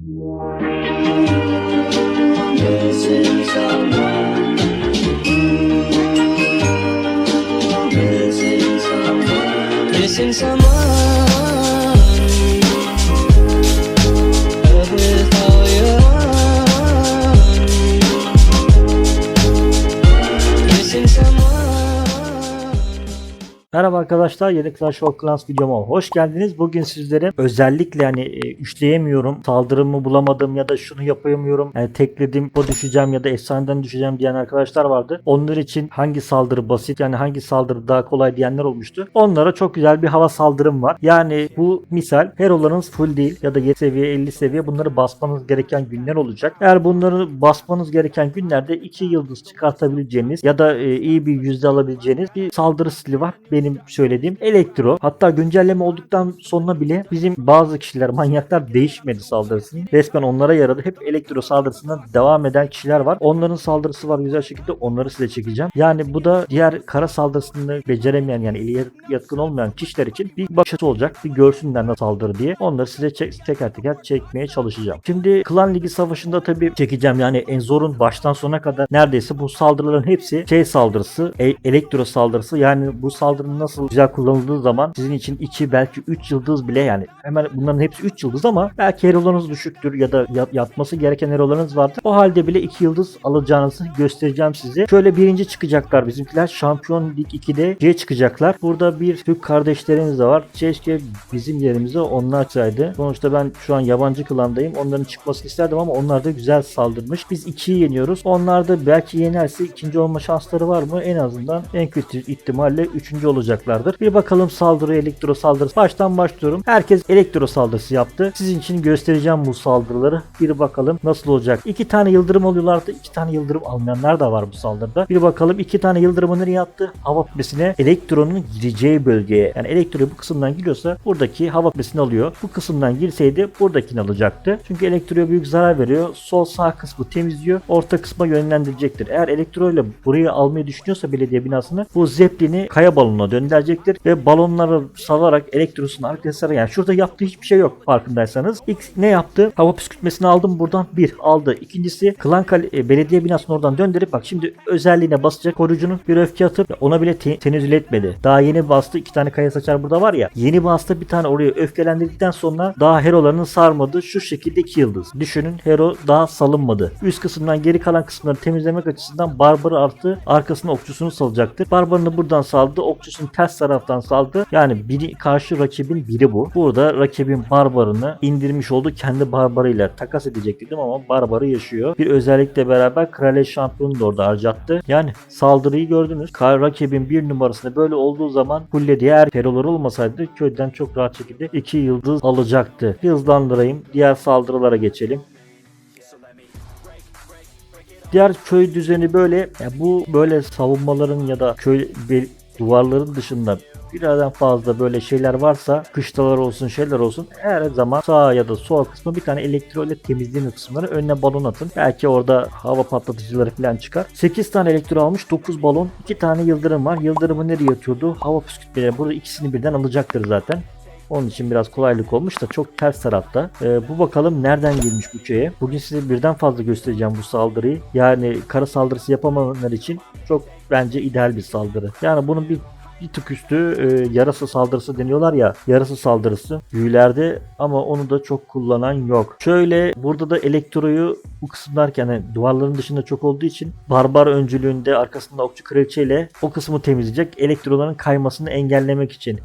Thank you. Merhaba arkadaşlar yeni Clash of Clans videoma hoş geldiniz. Bugün sizlere özellikle hani e, üçleyemiyorum, saldırımı bulamadım ya da şunu yapamıyorum, yani tekledim, o düşeceğim ya da efsaneden düşeceğim diyen arkadaşlar vardı. Onlar için hangi saldırı basit yani hangi saldırı daha kolay diyenler olmuştu. Onlara çok güzel bir hava saldırım var. Yani bu misal hero'larınız full değil ya da 7 seviye 50 seviye bunları basmanız gereken günler olacak. Eğer bunları basmanız gereken günlerde 2 yıldız çıkartabileceğiniz ya da e, iyi bir yüzde alabileceğiniz bir saldırı stili var. Benim söylediğim elektro. Hatta güncelleme olduktan sonra bile bizim bazı kişiler manyaklar değişmedi saldırısını. Resmen onlara yaradı. Hep elektro saldırısından devam eden kişiler var. Onların saldırısı var güzel şekilde onları size çekeceğim. Yani bu da diğer kara saldırısını beceremeyen yani ileri yatkın olmayan kişiler için bir başarı olacak. Bir görsünler nasıl saldırı diye. Onları size çek- teker teker çekmeye çalışacağım. Şimdi Klan Ligi Savaşı'nda tabii çekeceğim yani en zorun baştan sona kadar neredeyse bu saldırıların hepsi şey saldırısı, e- elektro saldırısı. Yani bu saldırının nasıl güzel kullanıldığı zaman sizin için 2 belki 3 yıldız bile yani hemen bunların hepsi 3 yıldız ama belki herolarınız düşüktür ya da yat- yatması gereken herolarınız vardır. O halde bile 2 yıldız alacağınızı göstereceğim size. Şöyle birinci çıkacaklar bizimkiler. Şampiyon Lig 2'de C çıkacaklar. Burada bir Türk kardeşlerimiz de var. Keşke bizim yerimize onlar çıksaydı. Sonuçta ben şu an yabancı klandayım. Onların çıkmasını isterdim ama onlar da güzel saldırmış. Biz 2'yi yeniyoruz. Onlar da belki yenerse ikinci olma şansları var mı? En azından en kötü ihtimalle üçüncü olacaklardır. Bir bakalım saldırı elektro saldırısı. Baştan başlıyorum. Herkes elektro saldırısı yaptı. Sizin için göstereceğim bu saldırıları. Bir bakalım nasıl olacak. İki tane yıldırım alıyorlardı. iki tane yıldırım almayanlar da var bu saldırıda. Bir bakalım iki tane yıldırımı nereye attı? Hava kütlesine elektronun gireceği bölgeye. Yani elektro bu kısımdan giriyorsa buradaki hava kütlesini alıyor. Bu kısımdan girseydi buradakini alacaktı. Çünkü elektroya büyük zarar veriyor. Sol sağ kısmı temizliyor. Orta kısma yönlendirecektir. Eğer elektro ile burayı almayı düşünüyorsa belediye binasını bu zeplini kaya balonuna döndürecektir ve balonları salarak elektrosun arkasına yani şurada yaptığı hiçbir şey yok farkındaysanız. İlk ne yaptı? Hava püskürtmesini aldım buradan bir aldı. İkincisi klan kale- e, belediye binasını oradan döndürüp bak şimdi özelliğine basacak koruyucunun bir öfke atıp ona bile te- tenezzül etmedi. Daha yeni bastı iki tane kaya saçar burada var ya. Yeni bastı bir tane oraya öfkelendirdikten sonra daha herolarının sarmadı. Şu şekilde iki yıldız. Düşünün hero daha salınmadı. Üst kısımdan geri kalan kısımları temizlemek açısından barbarı artı arkasına okçusunu salacaktır. Barbarını buradan saldı. Okçusunu ters taraftan saldı. Yani biri karşı rakibin biri bu. Burada rakibin barbarını indirmiş oldu. Kendi barbarıyla takas edecek dedim ama barbarı yaşıyor. Bir özellikle beraber kraliçe şampiyonu da orada harcattı. Yani saldırıyı gördünüz. Ka- Rakibin bir numarasında böyle olduğu zaman kulle diğer herolar olmasaydı köyden çok rahat şekilde iki yıldız alacaktı. Hızlandırayım. Diğer saldırılara geçelim. Diğer köy düzeni böyle ya bu böyle savunmaların ya da köy duvarların dışında birazdan fazla böyle şeyler varsa kışlalar olsun şeyler olsun her zaman sağ ya da sol kısmı bir tane elektro ile temizleyin kısımları önüne balon atın. Belki orada hava patlatıcıları falan çıkar. 8 tane elektro almış 9 balon 2 tane yıldırım var. Yıldırımı nereye atıyordu? Hava püskürtmeleri. Burada ikisini birden alacaktır zaten. Onun için biraz kolaylık olmuş da çok ters tarafta. Ee, bu bakalım nereden girmiş bu köye. Bugün size birden fazla göstereceğim bu saldırıyı. Yani kara saldırısı yapamayanlar için çok bence ideal bir saldırı. Yani bunun bir bir tık üstü e, yarasa saldırısı deniyorlar ya yarasa saldırısı büyülerde ama onu da çok kullanan yok. Şöyle burada da elektroyu bu kısımlarken yani duvarların dışında çok olduğu için barbar öncülüğünde arkasında okçu kraliçeyle o kısmı temizleyecek elektroların kaymasını engellemek için.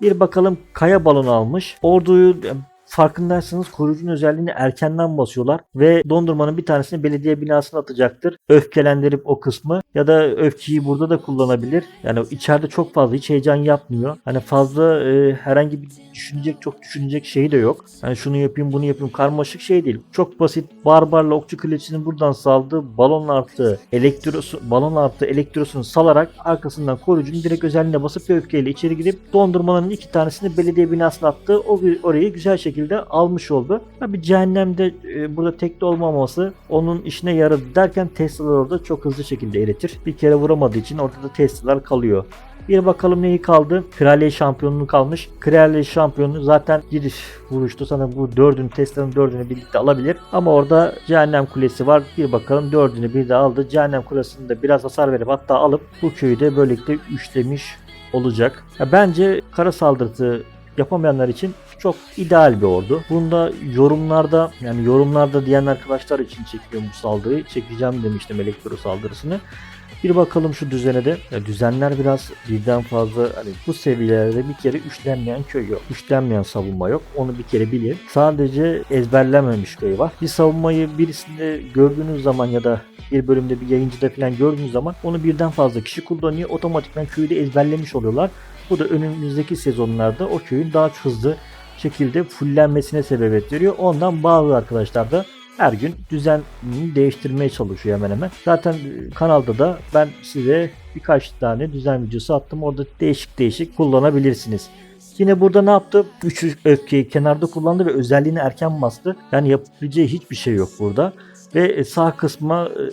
Bir bakalım kaya balonu almış. Orduyu farkındaysanız koruyucunun özelliğini erkenden basıyorlar ve dondurmanın bir tanesini belediye binasına atacaktır. Öfkelendirip o kısmı ya da öfkeyi burada da kullanabilir. Yani içeride çok fazla hiç heyecan yapmıyor. Hani fazla e, herhangi bir düşünecek çok düşünecek şey de yok. Hani şunu yapayım bunu yapayım karmaşık şey değil. Çok basit barbarla okçu kılıcını buradan saldı. Balon artı elektrosu balon artı elektrosunu salarak arkasından koruyucunun direkt özelliğine basıp bir öfkeyle içeri girip dondurmaların iki tanesini belediye binasına attı. O orayı güzel şekilde almış oldu. Tabi cehennemde e, burada tekli olmaması onun işine yaradı derken Tesla'lar orada çok hızlı şekilde eritir. Bir kere vuramadığı için ortada Tesla'lar kalıyor. Bir bakalım neyi kaldı? Kraliyet şampiyonluğu kalmış. Kraliyet şampiyonu zaten giriş vuruştu. Sana bu dördünü Tesla'nın dördünü birlikte alabilir. Ama orada cehennem kulesi var. Bir bakalım dördünü bir de aldı. Cehennem kulesini de biraz hasar verip hatta alıp bu köyü de böylelikle üçlemiş olacak. Ya bence kara saldırısı yapamayanlar için çok ideal bir ordu. Bunda yorumlarda yani yorumlarda diyen arkadaşlar için çekiyorum bu saldırıyı. Çekeceğim demiştim elektro saldırısını. Bir bakalım şu düzene de. Ya düzenler biraz birden fazla hani bu seviyelerde bir kere üçlenmeyen köy yok. Üçlenmeyen savunma yok. Onu bir kere bilin. Sadece ezberlenmemiş köy var. Bir savunmayı birisinde gördüğünüz zaman ya da bir bölümde bir yayıncıda falan gördüğünüz zaman onu birden fazla kişi kullanıyor. Otomatikman köyü de ezberlemiş oluyorlar. Bu da önümüzdeki sezonlarda o köyün daha hızlı şekilde fullenmesine sebebiyet veriyor. Ondan bazı arkadaşlar da her gün düzenini değiştirmeye çalışıyor hemen hemen. Zaten e, kanalda da ben size birkaç tane düzen videosu attım. Orada değişik değişik kullanabilirsiniz. Yine burada ne yaptı? 3 öfkeyi kenarda kullandı ve özelliğini erken bastı. Yani yapabileceği hiçbir şey yok burada. Ve e, sağ kısma e,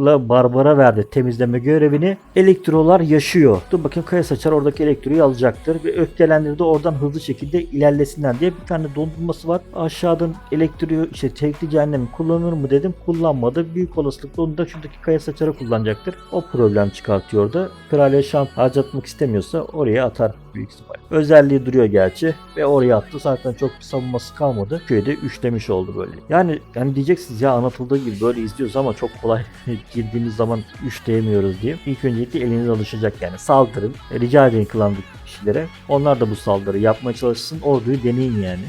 okçuyla barbara verdi temizleme görevini. Elektrolar yaşıyor. Dur bakayım kaya saçar oradaki elektroyu alacaktır. Ve öfkelendirdi oradan hızlı şekilde ilerlesinler diye bir tane dondurması var. Aşağıdan elektroyu işte tekli cehennemi kullanır mı dedim. Kullanmadı. Büyük olasılıkla onu da şuradaki kaya saçarı kullanacaktır. O problem çıkartıyor da. Kraliye şamp harcatmak istemiyorsa oraya atar büyük ihtimal. Özelliği duruyor gerçi ve oraya attı. Zaten çok bir savunması kalmadı. Köyde üçlemiş oldu böyle. Yani yani diyeceksiniz ya anlatıldığı gibi böyle izliyoruz ama çok kolay girdiğimiz zaman üçleyemiyoruz diye. İlk öncelikle eliniz alışacak yani. Saldırın. Rica edin klandık kişilere. Onlar da bu saldırı yapmaya çalışsın. Orduyu deneyin yani.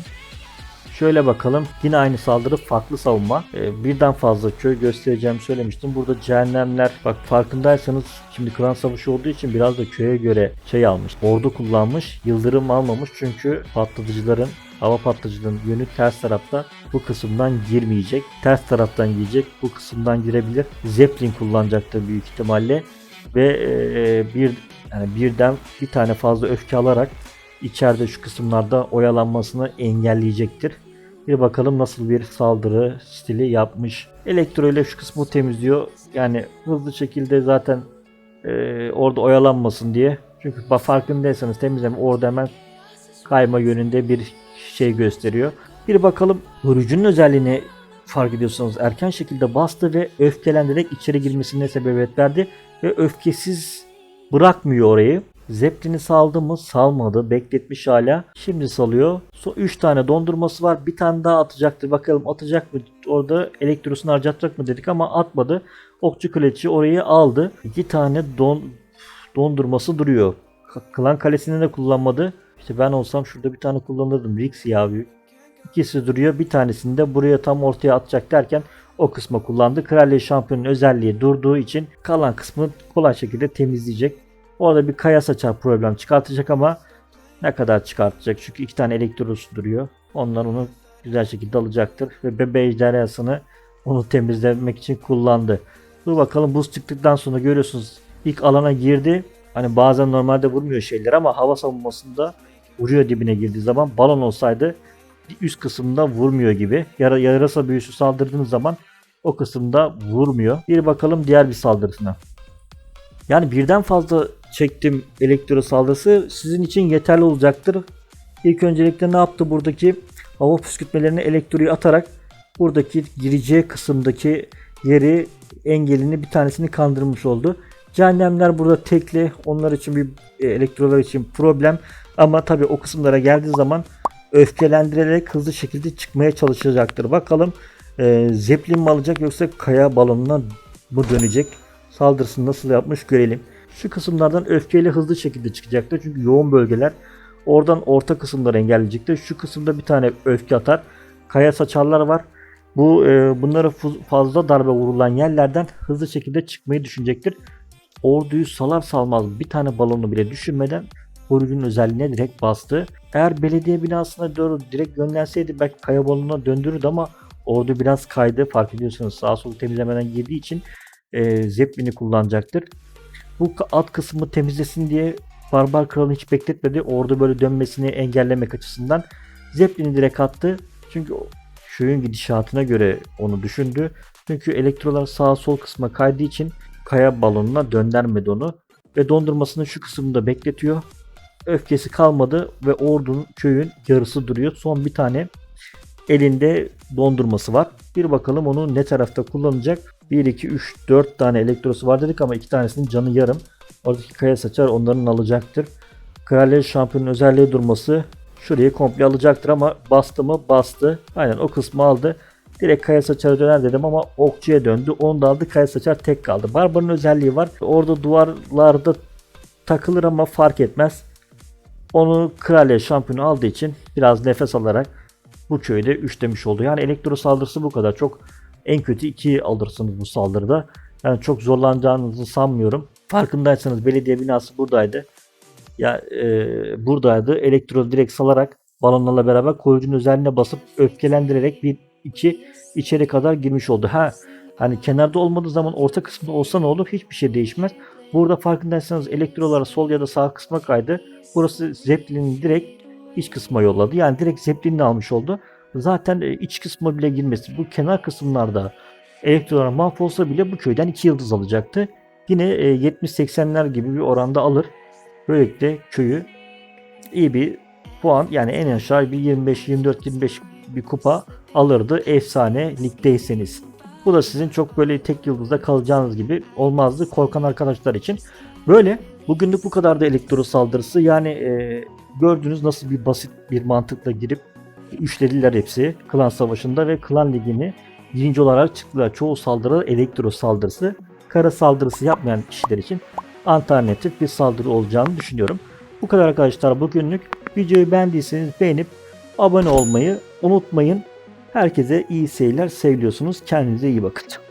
Şöyle bakalım. Yine aynı saldırı farklı savunma. Ee, birden fazla köy göstereceğimi söylemiştim. Burada cehennemler bak farkındaysanız şimdi klan savaşı olduğu için biraz da köye göre şey almış. Ordu kullanmış. Yıldırım almamış çünkü patlatıcıların hava patlatıcının yönü ters tarafta bu kısımdan girmeyecek. Ters taraftan girecek. Bu kısımdan girebilir. Zeppelin kullanacaktır büyük ihtimalle. Ve e, bir yani birden bir tane fazla öfke alarak içeride şu kısımlarda oyalanmasını engelleyecektir. Bir bakalım nasıl bir saldırı stili yapmış. Elektro ile şu kısmı temizliyor. Yani hızlı şekilde zaten e, orada oyalanmasın diye. Çünkü farkındaysanız temizleme orada hemen kayma yönünde bir şey gösteriyor. Bir bakalım vurucunun özelliğini fark ediyorsanız erken şekilde bastı ve öfkelendirerek içeri girmesine sebebiyet verdi ve öfkesiz bırakmıyor orayı. Zeppelin'i saldı mı? Salmadı. Bekletmiş hala. Şimdi salıyor. Son 3 tane dondurması var. Bir tane daha atacaktır. Bakalım atacak mı? Orada elektrosunu harcatacak mı dedik ama atmadı. Okçu kuleci orayı aldı. 2 tane don dondurması duruyor. Klan kalesini de kullanmadı. İşte ben olsam şurada bir tane kullanırdım. Rix ya büyük. İkisi duruyor. Bir tanesini de buraya tam ortaya atacak derken o kısma kullandı. Kraliyet şampiyonun özelliği durduğu için kalan kısmı kolay şekilde temizleyecek. Orada bir kaya saçar problem çıkartacak ama ne kadar çıkartacak? Çünkü iki tane elektrosu duruyor. Onlar onu güzel şekilde alacaktır. Ve bebe ejderhasını onu temizlemek için kullandı. Dur bakalım buz çıktıktan sonra görüyorsunuz ilk alana girdi. Hani bazen normalde vurmuyor şeyler ama hava savunmasında vuruyor dibine girdiği zaman balon olsaydı üst kısımda vurmuyor gibi. Yara, yarasa büyüsü saldırdığınız zaman o kısımda vurmuyor. Bir bakalım diğer bir saldırısına. Yani birden fazla çektim elektro saldırısı sizin için yeterli olacaktır. İlk öncelikle ne yaptı buradaki hava püskürtmelerini elektroyu atarak buradaki gireceği kısımdaki yeri engelini bir tanesini kandırmış oldu. Cehennemler burada tekli onlar için bir e, elektrolar için problem ama tabi o kısımlara geldiği zaman öfkelendirerek hızlı şekilde çıkmaya çalışacaktır. Bakalım e, Zeppelin mi alacak yoksa kaya balonuna mı dönecek? Saldırısını nasıl yapmış görelim. Şu kısımlardan öfkeyle hızlı şekilde çıkacaktır. Çünkü yoğun bölgeler. Oradan orta kısımları engelleyecektir. Şu kısımda bir tane öfke atar. Kaya saçarlar var. Bu e, bunları fu- fazla darbe vurulan yerlerden hızlı şekilde çıkmayı düşünecektir. Orduyu salar salmaz bir tane balonu bile düşünmeden Ordu'nun özelliğine direkt bastı. Eğer belediye binasına doğru direkt yönlenseydi belki kaya balonuna döndürürdü ama ordu biraz kaydı. Fark ediyorsanız sağ sol temizlemeden girdiği için e, Zeppelin'i kullanacaktır. Bu alt kısmı temizlesin diye Barbar Kral'ı hiç bekletmedi. Ordu böyle dönmesini engellemek açısından Zeppelin'i direkt attı. Çünkü köyün gidişatına göre onu düşündü. Çünkü elektrolar sağ sol kısma kaydığı için kaya balonuna döndürmedi onu. ve dondurmasını şu kısımda bekletiyor. Öfkesi kalmadı ve ordunun köyün yarısı duruyor. Son bir tane elinde dondurması var. Bir bakalım onu ne tarafta kullanacak. 1, 2, 3, 4 tane elektrosu var dedik ama iki tanesinin canı yarım. Oradaki kaya saçar onların alacaktır. Kraliyet şampiyonun özelliği durması şurayı komple alacaktır ama bastı mı bastı. Aynen o kısmı aldı. Direkt kaya saçara döner dedim ama okçuya döndü. Onu da aldı kaya saçar tek kaldı. Barbarın özelliği var. Orada duvarlarda takılır ama fark etmez. Onu kraliyet şampiyonu aldığı için biraz nefes alarak bu köyde 3 demiş oldu. Yani elektro saldırısı bu kadar. Çok en kötü 2 alırsınız bu saldırıda. Yani çok zorlanacağınızı sanmıyorum. Farkındaysanız belediye binası buradaydı. Ya e, buradaydı. Elektro direkt salarak balonlarla beraber koruyucunun özelliğine basıp öfkelendirerek bir iki içeri kadar girmiş oldu. Ha hani kenarda olmadığı zaman orta kısımda olsa ne olur? Hiçbir şey değişmez. Burada farkındaysanız elektrolar sol ya da sağ kısma kaydı. Burası Zeppelin'i direkt iç kısma yolladı. Yani direkt Zeppelin'i almış oldu. Zaten e, iç kısma bile girmesi bu kenar kısımlarda elektrolar mahvolsa bile bu köyden 2 yıldız alacaktı. Yine e, 70-80'ler gibi bir oranda alır. Böylelikle köyü iyi bir puan yani en aşağı bir 25-24-25 bir kupa alırdı efsane ligdeyseniz. Bu da sizin çok böyle tek yıldızda kalacağınız gibi olmazdı korkan arkadaşlar için. Böyle bugünlük bu kadar da elektro saldırısı yani e, gördüğünüz nasıl bir basit bir mantıkla girip üçlediler hepsi klan savaşında ve klan ligini birinci olarak çıktılar. Çoğu saldırı elektro saldırısı. Kara saldırısı yapmayan kişiler için alternatif bir saldırı olacağını düşünüyorum. Bu kadar arkadaşlar bugünlük. Videoyu beğendiyseniz beğenip abone olmayı unutmayın. Herkese iyi seyirler, seviliyorsunuz. Kendinize iyi bakın.